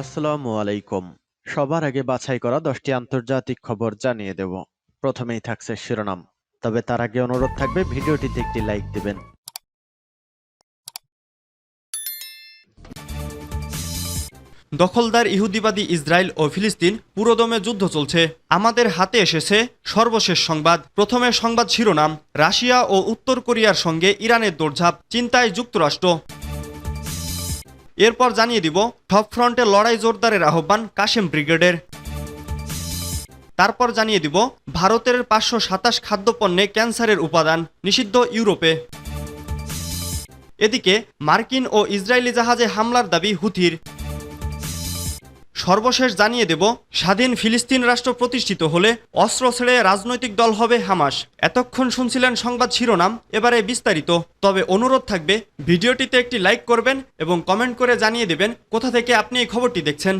আসসালামু আলাইকুম। সবার আগে বাছাই করা দশটি আন্তর্জাতিক খবর জানিয়ে দেব। প্রথমেই থাকছে শিরোনাম। তবে তার আগে অনুরোধ থাকবে, ভিডিওটিতে একটি লাইক দিবেন। দখলদার ইহুদিবাদী ইসরায়েল ও ফিলিস্তিন পুরোদমে যুদ্ধ চলছে। আমাদের হাতে এসেছে সর্বশেষ সংবাদ। প্রথমে সংবাদ শিরোনাম, রাশিয়া ও উত্তর কোরিয়ার সঙ্গে ইরানের দৌড়ঝাঁপ, চিন্তায় যুক্তরাষ্ট্র। এরপর জানিয়ে দিব টপ ফ্রন্টে লড়াই জোরদারের আহ্বান কাশেম ব্রিগেডের। তারপর জানিয়ে দিব, ভারতের পাঁচশো সাতাশ খাদ্যপণ্যে ক্যান্সারের উপাদান নিষিদ্ধ ইউরোপে। এদিকে মার্কিন ও ইসরায়েলি জাহাজে হামলার দাবি হুথির। সর্বশেষ জানিয়ে দেব, স্বাধীন ফিলিস্তিন রাষ্ট্র প্রতিষ্ঠিত হলে অস্ত্র ছেড়ে রাজনৈতিক দল হবে হামাস। এতক্ষণ শুনছিলেন সংবাদ শিরোনাম, এবারে বিস্তারিত। তবে অনুরোধ থাকবে, ভিডিওটিতে একটি লাইক করবেন এবং কমেন্ট করে জানিয়ে দেবেন কোথা থেকে আপনি এই খবরটি দেখছেন।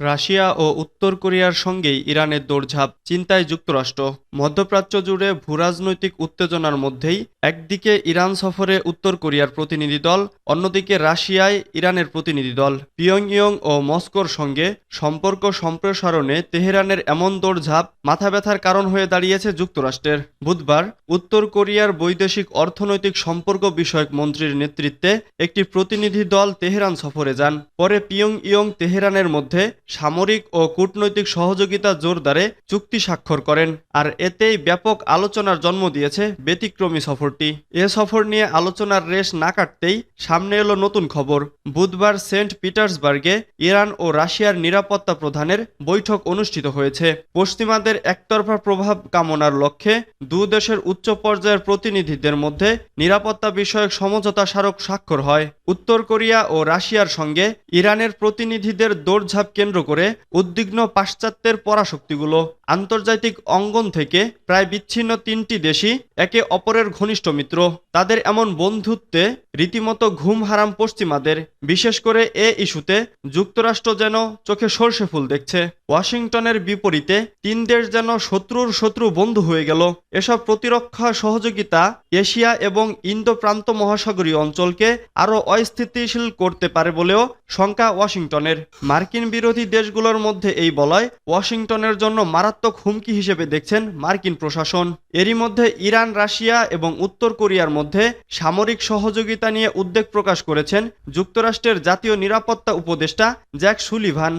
রাশিয়া ও উত্তর কোরিয়ার সঙ্গেই ইরানের দৌড়ঝাঁপ চিন্তায় যুক্তরাষ্ট্র। মধ্যপ্রাচ্য জুড়ে ভূরাজনৈতিক উত্তেজনার মধ্যেই একদিকে ইরান সফরে উত্তর কোরিয়ার প্রতিনিধি দল, অন্যদিকে রাশিয়ায় ইরানের প্রতিনিধি দল। পিয়ংইয়ং ও মস্কোর সঙ্গে সম্পর্ক সম্প্রসারণে তেহরানের এমন দৌড়ঝাঁপ মাথা ব্যথার কারণ হয়ে দাঁড়িয়েছে যুক্তরাষ্ট্রের। বুধবার উত্তর কোরিয়ার বৈদেশিক অর্থনৈতিক সম্পর্ক বিষয়ক মন্ত্রীর নেতৃত্বে একটি প্রতিনিধি দল তেহরান সফরে যান। পরে পিয়ং ইয়ং তেহরানের মধ্যে সামরিক ও কূটনৈতিক সহযোগিতা জোরদারে চুক্তি স্বাক্ষর করেন, আর এতেই ব্যাপক আলোচনার জন্ম দিয়েছে ব্যতিক্রমী সফরটি। এ সফর নিয়ে আলোচনার রেশ না কাটতেই সামনে এলো নতুন খবর। বুধবার সেন্ট পিটার্সবার্গে ইরান ও রাশিয়ার নিরাপত্তা প্রধানের বৈঠক অনুষ্ঠিত হয়েছে। পশ্চিমাদের একতরফা প্রভাব কামনার লক্ষ্যে দু দেশের উচ্চ পর্যায়ের প্রতিনিধিদের মধ্যে নিরাপত্তা বিষয়ক সমঝোতা স্মারক স্বাক্ষর হয়। উত্তর কোরিয়া ও রাশিয়ার সঙ্গে ইরানের প্রতিনিধিদের দৌড়ঝাঁপ কেন্দ্র করে উদ্বিগ্ন পাশ্চাত্যের পরাশক্তিগুলো আন্তর্জাতিক অঙ্গন থেকে প্রায় বিচ্ছিন্ন তিনটি দেশই একে অপরের ঘনিষ্ঠ মিত্র। তাদের এমন বন্ধুত্বে রীতিমতো ঘুম হারাম পশ্চিমাদের, বিশেষ করে এ ইস্যুতে যুক্তরাষ্ট্র যেন চোখে সর্ষে ফুল দেখছে। ওয়াশিংটনের বিপরীতে তিন দেশ যেন শত্রুর শত্রু বন্ধু হয়ে গেল। এসব প্রতিরক্ষা সহযোগিতা এশিয়া এবং ইন্দো প্রান্ত মহাসাগরীয় অঞ্চলকে আরও অস্থিতিশীল করতে পারে বলেও শঙ্কা ওয়াশিংটনের। মার্কিন বিরোধী দেশগুলোর মধ্যে এই বলয় ওয়াশিংটনের জন্য মারাত্মক হুমকি হিসেবে দেখছেন মার্কিন প্রশাসন। এরই মধ্যে ইরান, রাশিয়া এবং উত্তর কোরিয়ার মধ্যে সামরিক সহযোগিতা নিয়ে উদ্বেগ প্রকাশ করেছেন যুক্তরাষ্ট্রের জাতীয় নিরাপত্তা উপদেষ্টা জ্যাক সুলিভান।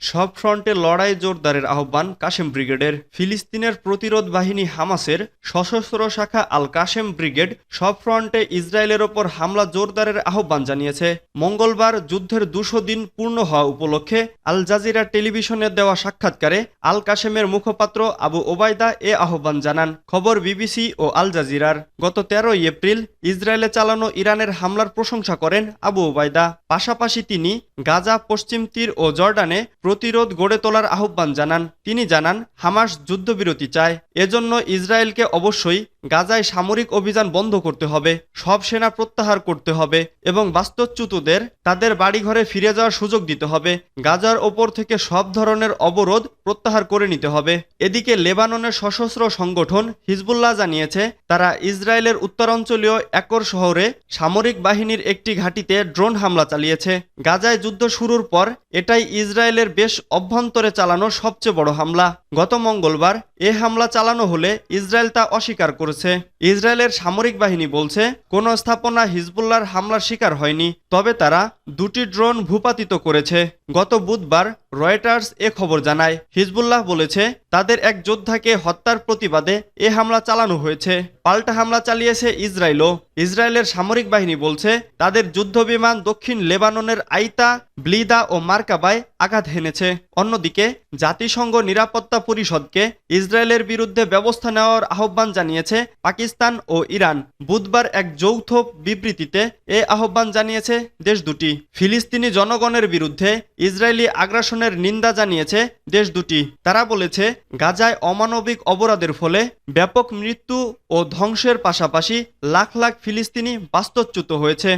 সব ফ্রন্টে লড়াই জোরদারের আহ্বান কাশেম ব্রিগেডের। ফিলিস্তিনের প্রতিরোধ বাহিনী হামাসের সশস্ত্র শাখা আল কাশেম ব্রিগেড সব ফ্রন্টে ইসরায়েলের ওপর হামলা জোরদারের আহ্বান জানিয়েছে। মঙ্গলবার যুদ্ধের দুশো দিন পূর্ণ হওয়া উপলক্ষে আল জাজিরা টেলিভিশনে দেওয়া সাক্ষাৎকারে আল কাশেমের মুখপাত্র আবু ওবায়দা এ আহ্বান জানান। খবর বিবিসি ও আল জাজিরার। গত তেরোই এপ্রিল ইসরায়েলে চালানো ইরানের হামলার প্রশংসা করেন আবু ওবায়দা। পাশাপাশি তিনি গাজা, পশ্চিম তীর ও জর্ডানে প্রতিরোধ গড়ে তোলার আহ্বান জানান। তিনি জানান হামাস যুদ্ধবিরতি চায় এজন্য ইসরায়েলকে অবশ্যই গাজায় সামরিক অভিযান বন্ধ করতে হবে, সব সেনা প্রত্যাহার করতে হবে এবং বাস্তুচ্যুতদের তাদের বাড়িঘরে ফিরে যাওয়ার সুযোগ দিতে হবে। গাজার ওপর থেকে সব ধরনের অবরোধ প্রত্যাহার করে নিতে হবে। এদিকে লেবাননের সশস্ত্র সংগঠন হিজবুল্লাহ জানিয়েছে, তারা ইসরায়েলের উত্তরাঞ্চলীয় একর শহরে সামরিক বাহিনীর একটি ঘাঁটিতে ড্রোন হামলা চালিয়েছে। গাজায় যুদ্ধ শুরুর পর এটাই ইসরায়েলের বেশ অভ্যন্তরে চালানো সবচেয়ে বড় হামলা। গত মঙ্গলবার এ হামলা চালানো হলে ইসরায়েল তা অস্বীকার করেছে। ইসরায়েলের সামরিক বাহিনী বলছে, কোনো স্থাপনা হিজবুল্লার হামলার শিকার হয়নি, তবে তারা দুটি ড্রোন ভূপাতিত করেছে। গত বুধবার রয়টার্স এ খবর জানায়, হিজবুল্লাহ বলেছে, তাদের এক যোদ্ধাকে হত্যার প্রতিবাদে এ হামলা চালানো হয়েছে। পাল্টা হামলা চালিয়েছে ইসরায়েলও। ইসরায়েলের সামরিক বাহিনী বলছে, তাদের যুদ্ধবিমান দক্ষিণ লেবাননের আইতা, ব্লিদা ও মার্কাবায় আঘাত হেনেছে। অন্যদিকে, জাতিসংঘ নিরাপত্তা পরিষদকে ইসরায়েলের বিরুদ্ধে ব্যবস্থা নেওয়ার আহ্বান জানিয়েছে পাকিস্তান ও ইরান। বুধবার এক যৌথ বিবৃতিতে এ আহ্বান জানিয়েছে দেশ দুটি। ফিলিস্তিনি জনগণের বিরুদ্ধে ইসরায়েলি আগ্রাসনের নিন্দা জানিয়েছে দেশ দুটি। তারা বলেছে, গাজায় অমানবিক অপরাধের ফলে ব্যাপক মৃত্যু ও ধ্বংসের পাশাপাশি লাখ লাখ ফিলিস্তিনি বাস্তবচ্যুত হয়েছে।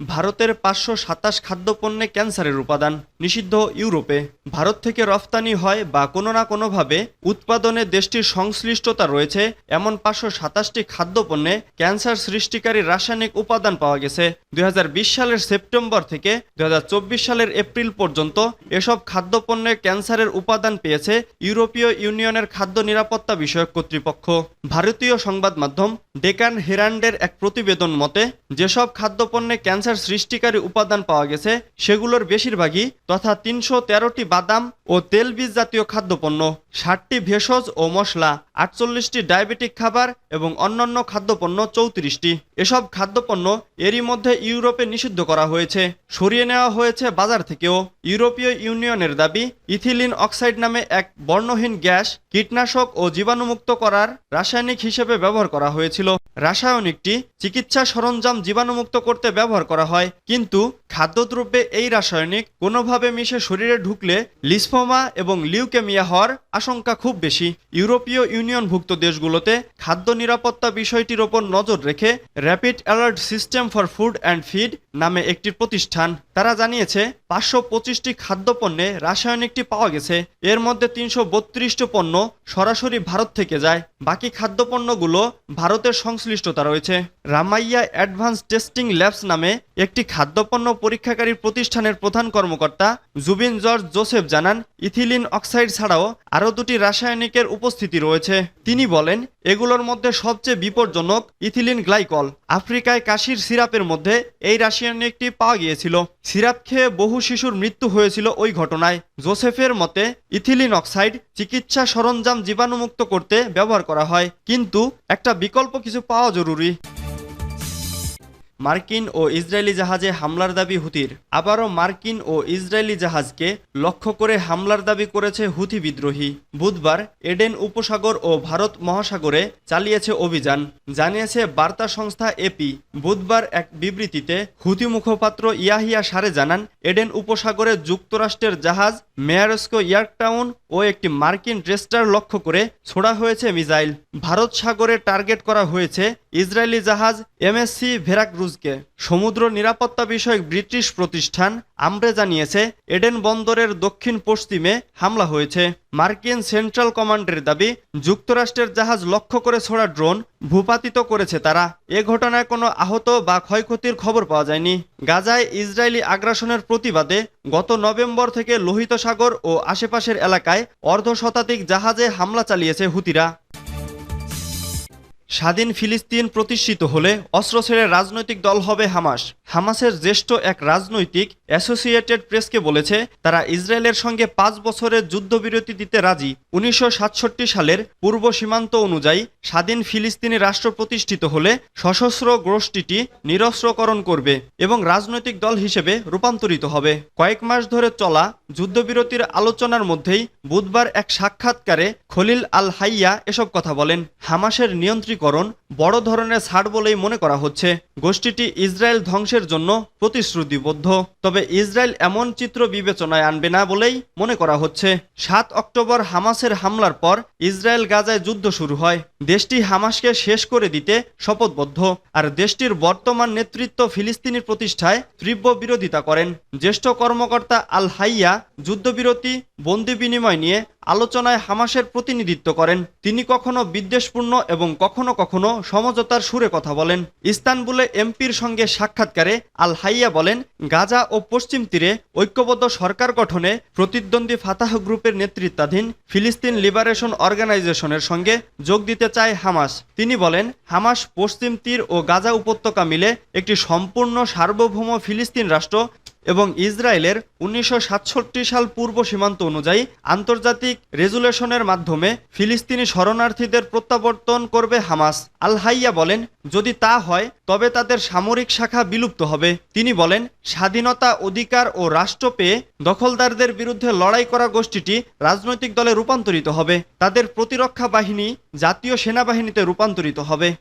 ভারতের পাঁচশো সাতাশ খাদ্যপণ্যে ক্যান্সারের উপাদান, নিষিদ্ধ ইউরোপে। ভারত থেকে রফতানি হয় বা কোনো না কোনোভাবে উৎপাদনে দেশটির সংশ্লিষ্টতা রয়েছে, এমন পাঁচশো সাতাশটি খাদ্যপণ্যে ক্যান্সার সৃষ্টিকারী রাসায়নিক উপাদান পাওয়া গেছে। দুই হাজার বিশ সালের সেপ্টেম্বর থেকে দুই হাজার চব্বিশ সালের এপ্রিল পর্যন্ত এসব খাদ্যপণ্যে ক্যান্সারের উপাদান পেয়েছে ইউরোপীয় ইউনিয়নের খাদ্য নিরাপত্তা বিষয়ক কর্তৃপক্ষ। ভারতীয় সংবাদ মাধ্যম ডেকান হেরান্ডের এক প্রতিবেদন মতে, যেসব খাদ্যপণ্যে ক্যান্সার সৃষ্টিকারী উপাদান পাওয়া গেছে, সেগুলোর বেশিরভাগই তথা তিনশো তেরোটি বাদাম ও তেলবীজ জাতীয় খাদ্যপণ্য, ষাটটি ভেষজ ও মশলা। আটচল্লিশটি ডায়াবেটিক খাবার এবং অন্যান্য খাদ্যপণ্য চৌত্রিশটি। এসব খাদ্যপণ্য এরই মধ্যে ইউরোপে নিষিদ্ধ করা হয়েছে। সরিয়ে নেওয়া হয়েছে বাজার থেকেও। ইউরোপীয় ইউনিয়নের দাবি, ইথিলিন অক্সাইড নামে এক বর্ণহীন গ্যাস কীটনাশক ও জীবাণুমুক্ত করার রাসায়নিক হিসেবে ব্যবহার করা হয়েছিল। রাসায়নিকটি চিকিৎসা সরঞ্জাম জীবাণুমুক্ত করতে ব্যবহার করা হয়, কিন্তু খাদ্যদ্রব্যে এই রাসায়নিক কোনোভাবে মিশে শরীরে ঢুকলে লিসফোমা এবং লিউকেমিয়া হওয়ার আশঙ্কা খুব বেশি। ইউরোপীয় ইউনিয়নভুক্ত দেশগুলোতে খাদ্য নিরাপত্তা বিষয়টির ওপর নজর রেখে rapid alert system for food and feed নামে একটি প্রতিষ্ঠান। তারা জানিয়েছে, পাঁচশো পঁচিশটি খাদ্যপণ্যে রাসায়নিকটি পাওয়া গেছে। এর মধ্যে তিনশো বত্রিশটি পণ্য সরাসরি ভারত থেকে যায়। বাকি খাদ্যপণ্যগুলো ভারতের সংশ্লিষ্টতা রয়েছে। রামাইয়া অ্যাডভান্স টেস্টিং ল্যাবস নামে একটি খাদ্যপণ্য পরীক্ষাকারী প্রতিষ্ঠানের প্রধান কর্মকর্তা জুবিন জর্জ জোসেফ জানান, ইথিলিন অক্সাইড ছাড়াও আরও দুটি রাসায়নিকের উপস্থিতি রয়েছে। তিনি বলেন, এগুলোর মধ্যে সবচেয়ে বিপজ্জনক ইথিলিন গ্লাইকল। আফ্রিকায় কাশির সিরাপের মধ্যে এই রাসায়নিকটি পাওয়া গিয়েছিল। সিরাপ খেয়ে বহু শিশুর মৃত্যু হয়েছিল ওই ঘটনায়। জোসেফের মতে, ইথিলিন অক্সাইড চিকিৎসা সরঞ্জাম জীবাণুমুক্ত করতে ব্যবহার করা হয়, কিন্তু একটা বিকল্প কিছু পাওয়া জরুরি। মার্কিন ও ইসরায়েলি জাহাজে হামলার দাবি হুতির। আবারও মার্কিন ও ইসরায়েলি জাহাজকে লক্ষ্য করে হামলার দাবি করেছে হুথি বিদ্রোহী। বুধবার এডেন উপসাগর ও ভারত মহাসাগরে চালিয়েছে অভিযান, জানিয়েছে বার্তা সংস্থা এপি। বুধবার এক বিবৃতিতে হুথি মুখপাত্র ইয়াহিয়া সারে জানান, এডেন উপসাগরে যুক্তরাষ্ট্রের জাহাজ মেয়ারস্কো, ইয়ার্কটাউন ও একটি মার্কিন রেস্টার লক্ষ্য করে ছোড়া হয়েছে মিসাইল। ভারত সাগরে টার্গেট করা হয়েছে ইসরায়েলি জাহাজ এমএসসি ভেরাক্রুজকে। সমুদ্র নিরাপত্তা বিষয়ক ব্রিটিশ প্রতিষ্ঠান আমরে জানিয়েছে, এডেন বন্দরের দক্ষিণ পশ্চিমে হামলা হয়েছে। মার্কিন সেন্ট্রাল কমান্ডের দাবি, যুক্তরাষ্ট্রের জাহাজ লক্ষ্য করে ছোড়া ড্রোন ভূপাতিত করেছে তারা। এ ঘটনায় কোনো আহত বা ক্ষয়ক্ষতির খবর পাওয়া যায়নি। গাজায় ইসরায়েলি আগ্রাসনের প্রতিবাদে গত নভেম্বর থেকে লোহিত সাগর ও আশেপাশের এলাকায় অর্ধ শতাধিক জাহাজে হামলা চালিয়েছে হুতিরা। স্বাধীন ফিলিস্তিন প্রতিষ্ঠিত হলে অস্ত্র ছেড়ে রাজনৈতিক দল হবে হামাস। হামাসের জ্যেষ্ঠ এক রাজনৈতিক অ্যাসোসিয়েটেড প্রেসকে বলেছে, তারা ইসরায়েলের সঙ্গে পাঁচ বছরের যুদ্ধবিরতি দিতে রাজি। উনিশশো সাতষট্টি সালের পূর্ব সীমান্ত অনুযায়ী স্বাধীন ফিলিস্তিনি রাষ্ট্র প্রতিষ্ঠিত হলে সশস্ত্র গোষ্ঠীটি নিরস্ত্রকরণ করবে এবং রাজনৈতিক দল হিসেবে রূপান্তরিত হবে। কয়েক মাস ধরে চলা যুদ্ধবিরতির আলোচনার মধ্যেই বুধবার এক সাক্ষাৎকারে খলিল আল হাইয়া এসব কথা বলেন। হামাসের নিয়ন্ত্রীকরণ বড় ধরনের ছাড় বলেই মনে করা হচ্ছে। গোষ্ঠীটি ইসরায়েল ধ্বংসের জন্য প্রতিশ্রুতিবদ্ধ। তবে ইসরায়েল এমন চিত্র বিবেচনায় আনবে না বলেই মনে করা হচ্ছে। সাত অক্টোবর হামাসের হামলার পর ইসরায়েল গাজায় যুদ্ধ শুরু হয়। দেশটি হামাসকে শেষ করে দিতে শপথবদ্ধ। আর দেশটির বর্তমান নেতৃত্ব ফিলিস্তিনি প্রতিষ্ঠায় তীব্র বিরোধিতা করেন। জ্যেষ্ঠ কর্মকর্তা আল হাইয়া যুদ্ধবিরতি, বন্দি বিনিময় নিয়ে আলোচনায় হামাসের প্রতিনিধিত্ব করেন। তিনি কখনো বিদ্বেষপূর্ণ এবং কখনো কখনো সমঝোতার সুরে কথা বলেন। ইস্তানবুলে এমপির সঙ্গে সাক্ষাৎকারে আল হাইয়া বলেন, গাজা ও পশ্চিম তীরে ঐক্যবদ্ধ সরকার গঠনে প্রতিদ্বন্দ্বী ফাতাহ গ্রুপের নেতৃত্বাধীন ফিলিস্তিন লিবারেশন অর্গানাইজেশনের সঙ্গে যোগ দিতে চায় হামাস। তিনি বলেন, হামাস পশ্চিম তীর ও গাজা উপত্যকা মিলে একটি সম্পূর্ণ সার্বভৌম ফিলিস্তিন রাষ্ট্র এবং ইসরায়েলের উনিশশো সাতষট্টি সাল পূর্ব সীমান্ত অনুযায়ী আন্তর্জাতিক রেজুলেশনের মাধ্যমে ফিলিস্তিনি শরণার্থীদের প্রত্যাবর্তন করবে হামাস। আল হাইয়া বলেন, যদি তা হয়, তবে তাদের সামরিক শাখা বিলুপ্ত হবে। তিনি বলেন, স্বাধীনতা অধিকার ও রাষ্ট্র পেয়ে দখলদারদের বিরুদ্ধে লড়াই করা গোষ্ঠীটি রাজনৈতিক দলে রূপান্তরিত হবে। তাদের প্রতিরক্ষা বাহিনী জাতীয় সেনাবাহিনীতে রূপান্তরিত হবে।